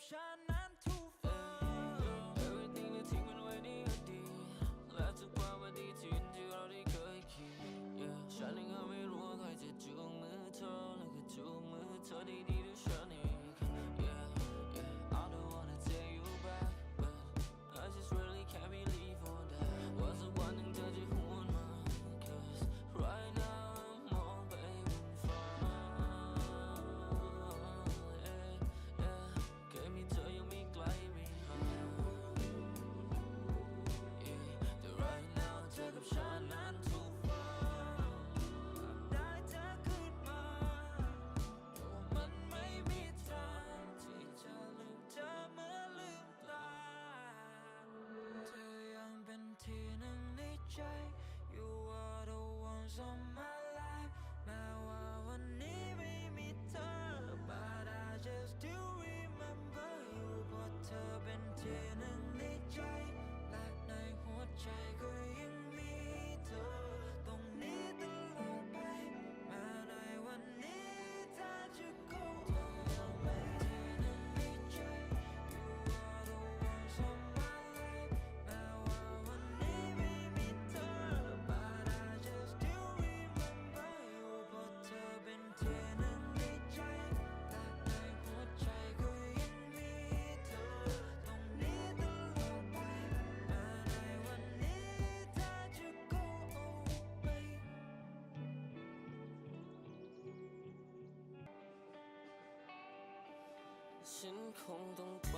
ับฉันนั้นทุกฝัน Everything ที่ทิ้งมันไว้ในอดีตและทุกความวันดีที่ที่เราได้เคยคิดฉันเองก็ไม่รู้ใครจะจูงมือเธอและวก็จูงมือเธอด้ดี ฉันคงต้องไป